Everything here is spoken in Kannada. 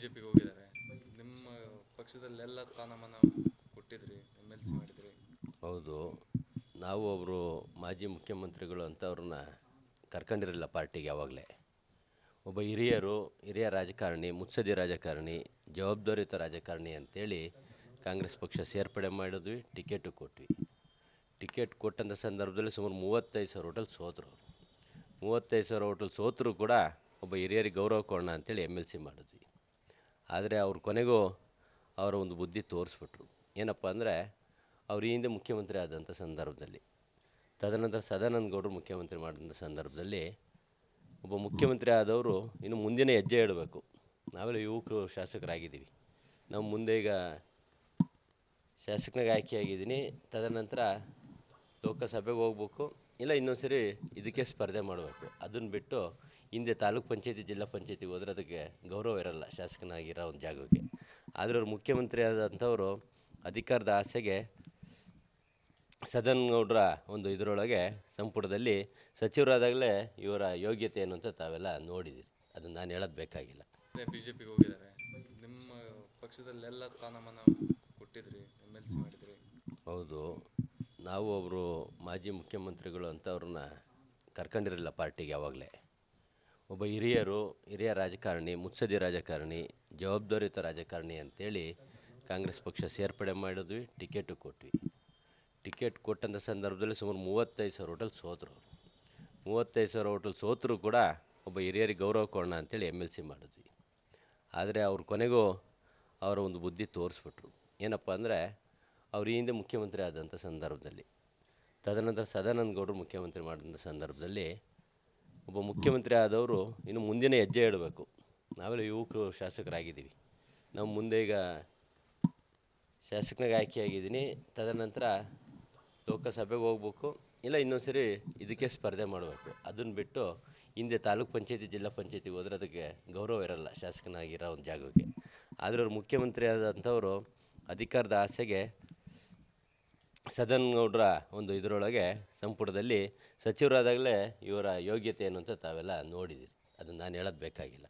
ಜೆ ಪಿಗೆ ಹೋಗಿದ್ದಾರೆ. ನಿಮ್ಮ ಪಕ್ಷದಲ್ಲೆಲ್ಲ ಸ್ಥಾನಮಾನ ಕೊಟ್ಟಿದ್ರಿ ಎಂ ಎಲ್ ಸಿ ಮಾಡಿದ್ರಿ? ಹೌದು. ನಾವು ಅವರು ಮಾಜಿ ಮುಖ್ಯಮಂತ್ರಿಗಳು ಅಂತ ಅವ್ರನ್ನ ಕರ್ಕೊಂಡಿರಲಿಲ್ಲ ಪಾರ್ಟಿಗೆ ಯಾವಾಗಲೇ. ಒಬ್ಬ ಹಿರಿಯರು, ಹಿರಿಯ ರಾಜಕಾರಣಿ ಮುತ್ಸದಿ ರಾಜಕಾರಣಿ, ಜವಾಬ್ದಾರಿಯುತ ರಾಜಕಾರಣಿ ಅಂತೇಳಿ ಕಾಂಗ್ರೆಸ್ ಪಕ್ಷ ಸೇರ್ಪಡೆ ಮಾಡಿದ್ವಿ, ಟಿಕೆಟು ಕೊಟ್ವಿ. ಟಿಕೆಟ್ ಕೊಟ್ಟಂಥ ಸಂದರ್ಭದಲ್ಲಿ ಸುಮಾರು ಮೂವತ್ತೈದು ಸಾವಿರ ಹೋಟೆಲ್ ಸೋತರು ಮೂವತ್ತೈದು ಸಾವಿರ ಹೋಟೆಲ್ ಸೋತರು ಕೂಡ ಒಬ್ಬ ಹಿರಿಯರಿಗೆ ಗೌರವ ಕೊಡೋಣ ಅಂತೇಳಿ ಎಂ ಎಲ್ ಸಿ ಮಾಡಿದ್ವಿ. ಆದರೆ ಅವ್ರ ಕೊನೆಗೂ ಅವರ ಒಂದು ಬುದ್ಧಿ ತೋರಿಸ್ಬಿಟ್ರು. ಏನಪ್ಪ ಅಂದರೆ ಅವ್ರ ಹಿಂದೆ ಮುಖ್ಯಮಂತ್ರಿ ಆದಂಥ ಸಂದರ್ಭದಲ್ಲಿ, ತದನಂತರ ಸದಾನಂದ ಗೌಡರು ಮುಖ್ಯಮಂತ್ರಿ ಮಾಡಿದಂಥ ಸಂದರ್ಭದಲ್ಲಿ ಒಬ್ಬ ಮುಖ್ಯಮಂತ್ರಿ ಆದವರು ಇನ್ನು ಮುಂದಿನ ಹೆಜ್ಜೆ ಇಡಬೇಕು. ನಾವೆಲ್ಲ ಯುವಕರು ಶಾಸಕರಾಗಿದ್ದೀವಿ. ನಾವು ಮುಂದೆ ಈಗ ಶಾಸಕನಾಗಿ ಆಯ್ಕೆಯಾಗಿದ್ದೀನಿ. ತದನಂತರ ಲೋಕಸಭೆಗೆ ಹೋಗ್ಬೇಕು. ಇಲ್ಲ ಇನ್ನೊಂದು ಸರಿ ಇದಕ್ಕೆ ಸ್ಪರ್ಧೆ ಮಾಡಬೇಕು. ಅದನ್ನು ಬಿಟ್ಟು ಹಿಂದೆ ತಾಲೂಕು ಪಂಚಾಯತಿ ಜಿಲ್ಲಾ ಪಂಚಾಯತಿ ಹೋದ್ರೆ ಅದಕ್ಕೆ ಗೌರವ ಇರಲ್ಲ ಶಾಸಕನಾಗಿರೋ ಒಂದು ಜಾಗಕ್ಕೆ. ಆದರೆ ಅವ್ರು ಮುಖ್ಯಮಂತ್ರಿ ಆದಂಥವರು ಅಧಿಕಾರದ ಆಸೆಗೆ ಸದನ್ ಗೌಡ್ರ ಒಂದು ಇದರೊಳಗೆ ಸಂಪುಟದಲ್ಲಿ ಸಚಿವರಾದಾಗಲೇ ಇವರ ಯೋಗ್ಯತೆ ಏನು ಅಂತ ತಾವೆಲ್ಲ ನೋಡಿದ್ದೀರಿ. ಅದನ್ನು ನಾನು ಹೇಳೋದು ಬೇಕಾಗಿಲ್ಲ. ಬಿ ಜೆ ಪಿಗೆ ಹೋಗಿದ್ದಾರೆ. ನಿಮ್ಮ ಪಕ್ಷದಲ್ಲೆಲ್ಲ ಸ್ಥಾನಮಾನ ಕೊಟ್ಟಿದ್ರಿ ಎಂ ಎಲ್ ಸಿ ಮಾಡಿದ್ರಿ? ಹೌದು. ನಾವು ಅವರು ಮಾಜಿ ಮುಖ್ಯಮಂತ್ರಿಗಳು ಅಂತ ಅವ್ರನ್ನ ಕರ್ಕೊಂಡಿರಲಿಲ್ಲ ಪಾರ್ಟಿಗೆ ಯಾವಾಗಲೇ. ಒಬ್ಬ ಹಿರಿಯರು, ಹಿರಿಯ ರಾಜಕಾರಣಿ ಮುತ್ಸದಿ ರಾಜಕಾರಣಿ, ಜವಾಬ್ದಾರಿಯುತ ರಾಜಕಾರಣಿ ಅಂತೇಳಿ ಕಾಂಗ್ರೆಸ್ ಪಕ್ಷ ಸೇರ್ಪಡೆ ಮಾಡಿದ್ವಿ, ಟಿಕೆಟು ಕೊಟ್ವಿ. ಟಿಕೆಟ್ ಕೊಟ್ಟಂಥ ಸಂದರ್ಭದಲ್ಲಿ ಸುಮಾರು ಮೂವತ್ತೈದು ಸಾವಿರ ಹೋಟೆಲ್ ಸೋತರು. ಮೂವತ್ತೈದು ಸಾವಿರ ಹೋಟೆಲ್ ಸೋತರು ಕೂಡ ಒಬ್ಬ ಹಿರಿಯರಿಗೆ ಗೌರವ ಕೊಡೋಣ ಅಂತೇಳಿ ಎಂ ಎಲ್ ಸಿ ಮಾಡಿದ್ವಿ. ಆದರೆ ಅವ್ರ ಕೊನೆಗೂ ಅವರ ಒಂದು ಬುದ್ಧಿ ತೋರಿಸ್ಬಿಟ್ರು. ಏನಪ್ಪ ಅಂದರೆ ಅವ್ರ ಹಿಂದೆ ಮುಖ್ಯಮಂತ್ರಿ ಆದಂಥ ಸಂದರ್ಭದಲ್ಲಿ, ತದನಂತರ ಸದಾನಂದ ಗೌಡರು ಮುಖ್ಯಮಂತ್ರಿ ಮಾಡಿದಂಥ ಸಂದರ್ಭದಲ್ಲಿ ಒಬ್ಬ ಮುಖ್ಯಮಂತ್ರಿ ಆದವರು ಇನ್ನು ಮುಂದಿನ ಹೆಜ್ಜೆ ಇಡಬೇಕು. ನಾವೆಲ್ಲ ಯುವಕರು ಶಾಸಕರಾಗಿದ್ದೀವಿ. ನಾವು ಮುಂದೆ ಈಗ ಶಾಸಕನಾಗಿ ಆಯ್ಕೆಯಾಗಿದ್ದೀನಿ. ತದನಂತರ ಲೋಕಸಭೆಗೆ ಹೋಗ್ಬೇಕು. ಇಲ್ಲ ಇನ್ನೊಂದು ಸರಿ ಇದಕ್ಕೆ ಸ್ಪರ್ಧೆ ಮಾಡಬೇಕು. ಅದನ್ನು ಬಿಟ್ಟು ಹಿಂದೆ ತಾಲೂಕ್ ಪಂಚಾಯತಿ, ಜಿಲ್ಲಾ ಪಂಚಾಯತಿಗೆ ಹೋದ್ರೆ ಅದಕ್ಕೆ ಗೌರವ ಇರಲ್ಲ ಶಾಸಕನಾಗಿರೋ ಒಂದು ಜಾಗಕ್ಕೆ. ಆದರೆ ಅವ್ರು ಮುಖ್ಯಮಂತ್ರಿ ಆದಂಥವರು ಅಧಿಕಾರದ ಆಸೆಗೆ ಸದನ್ ಗೌಡ್ರ ಒಂದು ಇದರೊಳಗೆ ಸಂಪುಟದಲ್ಲಿ ಸಚಿವರಾದಾಗಲೇ ಇವರ ಯೋಗ್ಯತೆ ಏನು ಅಂತ ತಾವೆಲ್ಲ ನೋಡಿದ್ದೀರಿ ಅದನ್ನು ನಾನು ಹೇಳೋದು ಬೇಕಾಗಿಲ್ಲ.